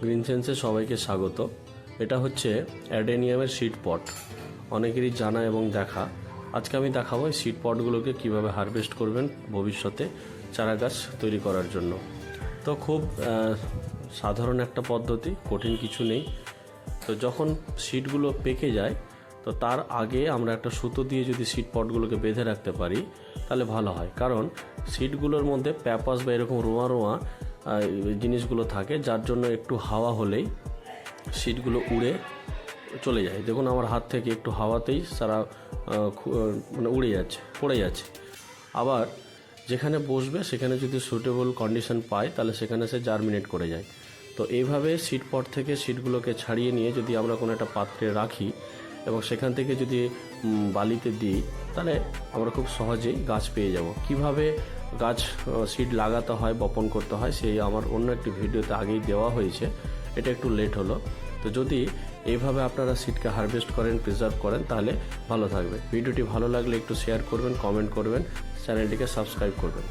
Green সেন্সে সবাইকে স্বাগত। এটা হচ্ছে অ্যাডেনিয়ামের সিড পট। অনেকেরই জানা এবং দেখা। আজকে আমি দেখাবো এই সিড পটগুলোকে কীভাবে হারভেস্ট করবেন ভবিষ্যতে চারা গাছ তৈরি করার জন্য। তো খুব সাধারণ একটা পদ্ধতি, কঠিন কিছু নেই। তো যখন সিটগুলো পেকে যায়, তো তার আগে আমরা একটা সুতো দিয়ে যদি সিট পটগুলোকে বেঁধে রাখতে পারি, তাহলে ভালো হয়। কারণ সিটগুলোর মধ্যে প্যাপাস বা এরকম রোঁয়া রোঁয়া জিনিসগুলো থাকে, যার জন্য একটু হাওয়া হলেই সিটগুলো উড়ে চলে যায়। দেখুন আমার হাত থেকে একটু হাওয়াতেই সারা মানে উড়ে যাচ্ছে, পড়ে যাচ্ছে। আবার যেখানে বসবে, সেখানে যদি সুটেবল কন্ডিশন পায়, তাহলে সেখানে সে জার্মিনেট করে যায়। তো এইভাবে সিট পট থেকে সিটগুলোকে ছাড়িয়ে নিয়ে যদি আমরা কোনো একটা পাত্রে রাখি এবং সেখান থেকে যদি বালিতে দিই, তাহলে আমরা খুব সহজেই গাছ পেয়ে যাব। কীভাবে গাছ সিড লাগাতে হয়, বপন করতে হয়, সেই আমার অন্য একটি ভিডিওতে আগেই দেওয়া হয়েছে। এটা একটু লেট হলো। তো যদি এইভাবে আপনারা সিটকে হারভেস্ট করেন প্রিজার্ভ করেন, তাহলে ভালো থাকবে। ভিডিওটি ভালো লাগলে একটু শেয়ার করবেন কমেন্ট করবেন চ্যানেলটিকে সাবস্ক্রাইব করবেন।